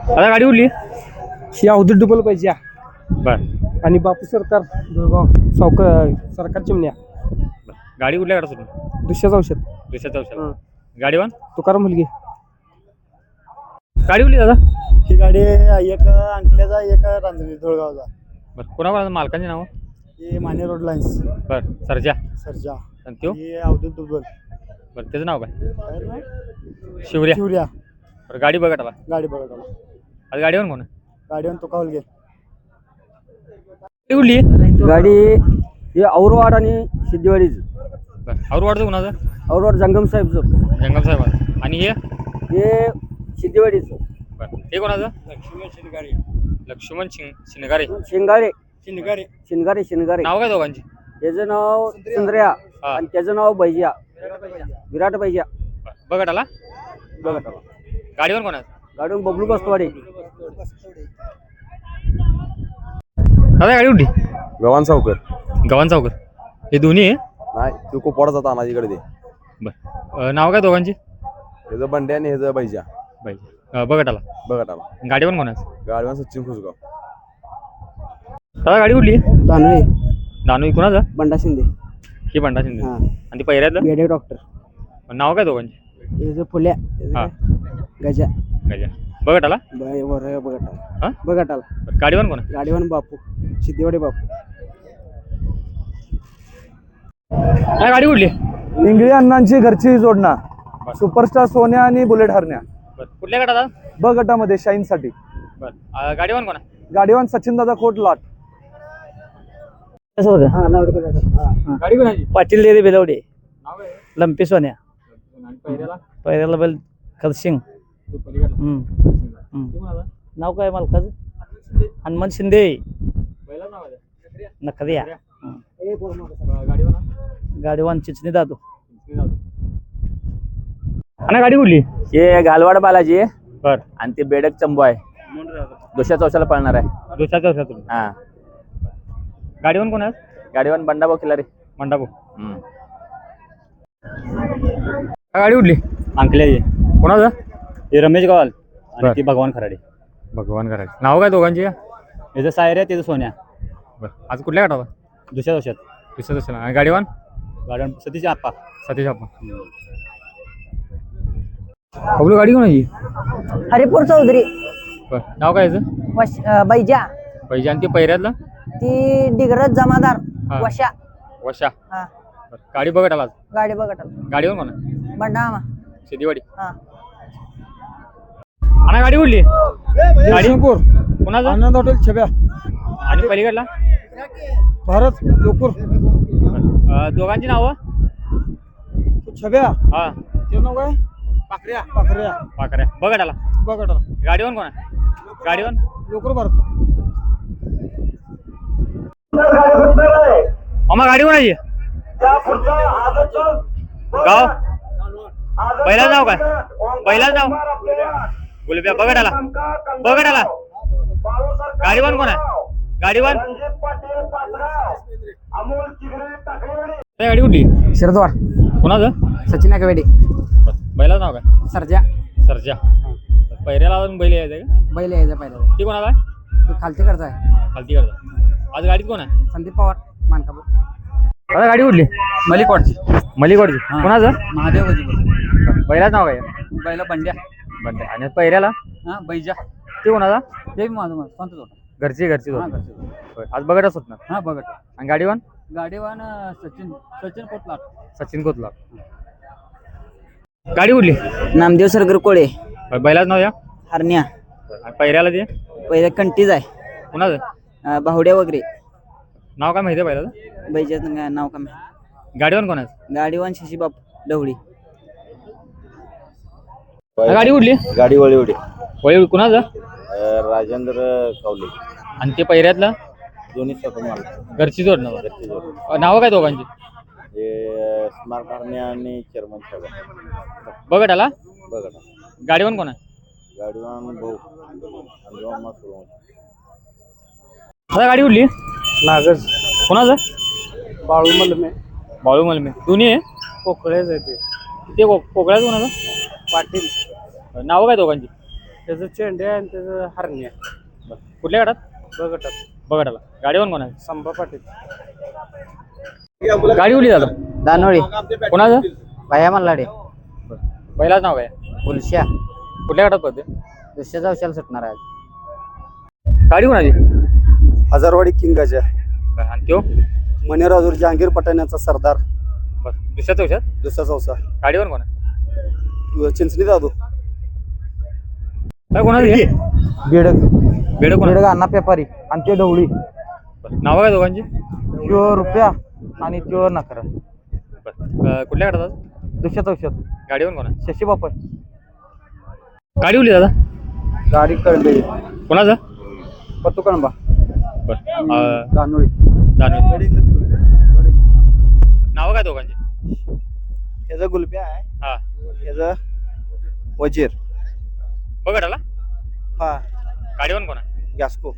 आता गाडी उडली ही अवधूत डुबल पाहिजे या. बर. आणि बापू सरकार दुर्गाव सावकार सरकार चिमण्या. गाडी कुठल्या गाडा सुटली दुसऱ्याच औषध. दुसऱ्या चौशाला गाडी वन? तुकाराम मुलगी. गाडी उडली दादा? ही गाडी एक अंकल्याचा एक रांजणी धुळगावचा बर. कोणा कोणा मालकांचे नाव? ही माने रोड लाईन्स. बर. सरजा. सरजा. आणि त्यो? ही अवधूत दुबल बरं. त्याचं नाव काय? शिवऱ्या. शिवऱ्या. बरं गाडी बघा आता गाडी बघा त्याला आज गाडीवर कोण? आहे? गाडीवर तुका हलगे गाडी उडली? गाडी हे औरवाड आणि सिद्धेवाडीच. बरं. और वाढतो कुणाचं? औरवाड जंगम साहेबचं जंगम साहेब. आणि हे? हे सिद्धेवाडीचं. बरं. हे कोणाचं? लक्ष्मण शिनगारे लक्ष्मण शिंग शिनगारे शिंगारे शिनगारे शिनगारे नाव काय दोघांची? त्याचं नाव सुंदर्या. हा. आणि त्याचं नाव बैजिया विराट बैजिया बरं. बघा टाला बघा त्याला. गाडीवर कोण आहे गाडीवर बबलू बसवाडे दादा गाडी उडली गव्हाण सावकर. गव्हाण चौकर हे दोन्ही आहे? नाही तू कोपवाडा जाता अनाजीकडे ते. बरं. अं, नाव काय दोघांची? ह्याचं बंड्या आणि ह्याचं बैजा. बाई अं, बघा टाला बघा टाला गाडीवर कोण आहे गाडीवर सचिन खुसगाव. दादा गाडी उडली दानवे. दानवी कुणाचं? बंडा शिंदे. ही बंडा शिंदे. हा. आणि ती पहिऱ्यातलं बेडे डॉक्टर नाव काय दोघांची? फुल्या हा गजा. गजा. बघा टाला बघटाला हा बघटाला गाडीवर कोण आहे गाडीवर बापू. सिद्धेवाडी बापू. काय गाडी उडली इंगळी अण्णांची घरची जोडणा. सुपरस्टार सोन्या आणि बुलेट हरण्या. कुठल्या गटात ब गटामध्ये शाईन साठी गाडीवर कोण? गाडीवान सचिन दादा खोट लाट. गाडी कोणाची? पाटील देरे बेलवडे. लंपी सोन्या. पहिल्याला बैल कोणाचं नाव काय मालकाचं? हनुमान शिंदे. पहिलाच नाव आहे नखरिया बरं, गाडीवर ना गाडीवान चिचणी दादू. आणि गाडी उडली हे घालवाड बालाजी. आहे बर. आणि ते बेडक चंबू आहे. दुसऱ्या चौशाला पळणार आहे. दुसऱ्या तुम्ही? हा. गाडीवर कोण आहे गाडीवान बंडाभाऊ खिलारे. मंडापू गाडी उडली अंकले कोणाचं? हे रमेश गवाल. आणि ती भगवान खराडे. भगवान करायचं नाव काय दोघांची? याचं सायऱ्या त्याचं सोन्या. बरं. आज कुठल्या गाठावा दुसऱ्या वर्षात दुसऱ्या दुसऱ्या आणि गाडीवान गार्डन सतीश आप्पा. सतीश आपण बबलू गाडी कोणाची हरिपूर चौधरी. बरं. नाव काय याचं? वश अं, बैजा. पाहिजे आणि ते पहिऱ्यातलं ती डिग्रज जमादार हा. वशा. वशा. हा. बरं. गाडी बघत आला आज. गाडी बघत गाडीवर कोण आहे? बंडामा. शेतीवाडी हा. आणि गाडी उडली गाडी कोणाचं? आनंद हॉटेल छब्या. आणि पलीकडला? भारत लोकूर. अं, दोघांची नावं? छब्या. हा. ते नाव काय? पाखऱ्या. पाखऱ्या. पाकऱ्या बघत आला बघा गाडीवर कोण आहे? गाडीवर? लोकूर भारत. अमा गाडी कोणाची? गाव? पहिलाच नाव काय? पहिलाच नाव? गुलब्या बघत आला बघत आला गाडीवान कोण आहे? गाडीवान काय गाडी उडली शिरदवाड कोणाचं? सचिन आकवेडे. बैलाच नाव काय? सरजा. सरजा. पहिऱ्याला अजून बैल यायचं का? बैल यायचा पहिला ती कोणाला आहे? तो खालती करता आहे. खालती करता आज गाडीत कोण आहे? संदीप पवार मानकापूर. आता गाडी उडली मलिकवाडची. मलिकवाडची. कोणाचं? महादेव गजी बैलाच नाव काय? बैला बंड्या. बंद आणि पहिऱ्याला? हा बैजा. ते कोणाचा? ते बी माझं माझं. कोणतं होता. घरची घरची हा. घरचं. होय. आज बघतच होत ना? हा बघा आणि गाडीवान? गाडीवान अं, सचिन सचिन कोटलाट सचिन कोतला गाडी उडली नामदेव सरगर कोळे. बैलाच नाव या? हरण्या. आणि पहिऱ्याला ते? पहिले कंटीज आहे. कोणाचं? अं, बाहुड्या वगैरे. नाव काय माहिती आहे बैलाचं बैजाचं नाव का माहिती. गाडीवान कोणाचं गाडीवान शशीबाप ढवळी. आणि गाडी उडली गाडी वळी उडी वळी कुणाचं? राजेंद्र कावले. आणि ते पहिऱ्यातलं? दोन्ही स्वतः मला. घरची जोड नाव. नावं काय दोघांची? हे स्मार्ट हरण्या आणि चेअरमन साहेब बघत आला? बघा गाडीवान कोण आहे? गाडीवान भाऊ. आणि सुरू आता गाडी उडली? नागज. कोणाचं? बाळू मलमे. बाळू मलमे. दोन्ही आहे? पोकळेच आहे ते. ते को- कोकळ्याचं कोणाचं? पाटील. नावं काय दोघांची? त्याचं चेंडे आहे आणि त्याचं हरणे. आहे कुठल्या गाडात बघटात बघायला गाडीवर कोण आहे संभा पाटील. गाडी उली दादा? दानोळी. कोणाचं? बाया मल्लाडे पहिलाच नाव काय उलशा कुठल्या गाडात पडते दुसऱ्या चौशाला सुटणार आहे गाडी कोणाची? हजारवाडी किंगाच्या बरं, आणि त्यो? मनेराजूर जहांगीर पठाण्याचा सरदार. बस दुसऱ्या चौशात दुसरा चौसा गाडीवर कोण आहे? चिंचणी जाधव काय कोणाची? बेडक. बेडं कोण आहे? बेडक अण्णा पेपारी आणि ते ढवळी. नावं काय दोघांची? त्यो रुपया आणि त्यो नखरा. बरं, अं, कुठल्या गाडात आज? दुसऱ्या चौशात गाडीवर कोण शशी बापा गाडी उली दादा? गाडी कळंबे. कोणाचं? पत्तू कळंबा. बरं. दानोळी. दानवे नावं काय दोघांची? ह्याचा गुलब्या आहे. हा. ह्याचा वजीर. बघायला हा. गाडीवर कोण आहे? गॅस्को.